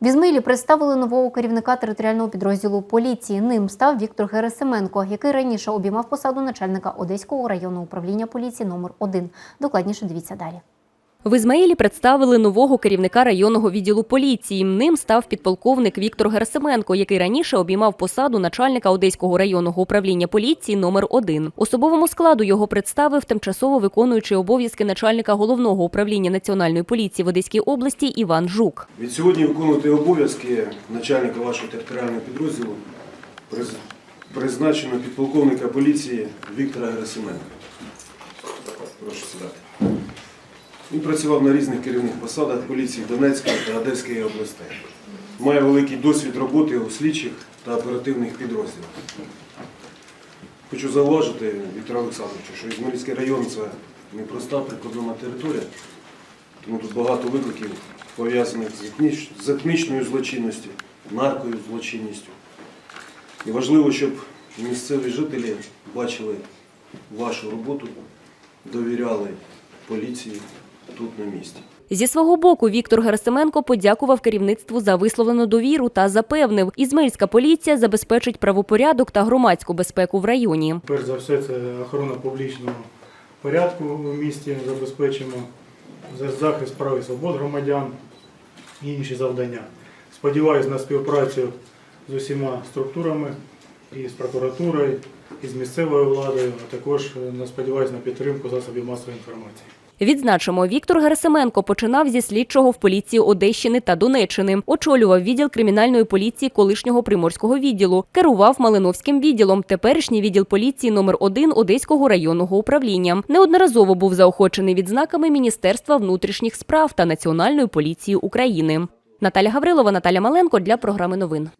В Ізмаїлі представили нового керівника територіального підрозділу поліції. Ним став Віктор Герасименко, який раніше обіймав посаду начальника Одеського районного управління поліції номер 1 Докладніше дивіться далі. В Ізмаїлі представили нового керівника районного відділу поліції. Ним став підполковник Віктор Герасименко, який раніше обіймав посаду начальника Одеського районного управління поліції номер 1 Особовому складу його представив тимчасово виконуючий обов'язки начальника головного управління національної поліції в Одеській області Іван Жук. Від сьогодні виконувати обов'язки начальника вашого територіального підрозділу призначено підполковника поліції Віктора Герасименка. Прошу сідати. Він працював на різних керівних посадах поліції Донецької та Одеської областей. Має великий досвід роботи у слідчих та оперативних підрозділах. Хочу зауважити, Віктор Олександровичу, що Ізмаїльський район це непроста прикордонна територія, тому тут багато викликів пов'язаних з етнічною злочинністю, наркою злочинністю. І важливо, щоб місцеві жителі бачили вашу роботу, довіряли поліції тут на місці. Зі свого боку Віктор Герасименко подякував керівництву за висловлену довіру та запевнив, ізмаїльська поліція забезпечить правопорядок та громадську безпеку в районі. Перш за все, це охорона публічного порядку в місті забезпечимо, захист прав і свобод громадян і інші завдання. Сподіваюсь на співпрацю з усіма структурами, і з прокуратурою, і з місцевою владою, а також е, на- сподіваюсь на підтримку засобів масової інформації. Відзначимо, Віктор Герасименко починав зі слідчого в поліції Одещини та Донеччини, очолював відділ кримінальної поліції колишнього приморського відділу, керував Малиновським відділом, теперішній відділ поліції номер 1 Одеського районного управління. Неодноразово був заохочений відзнаками Міністерства внутрішніх справ та Національної поліції України. Наталя Гаврилова, Наталя Маленко для програми новин.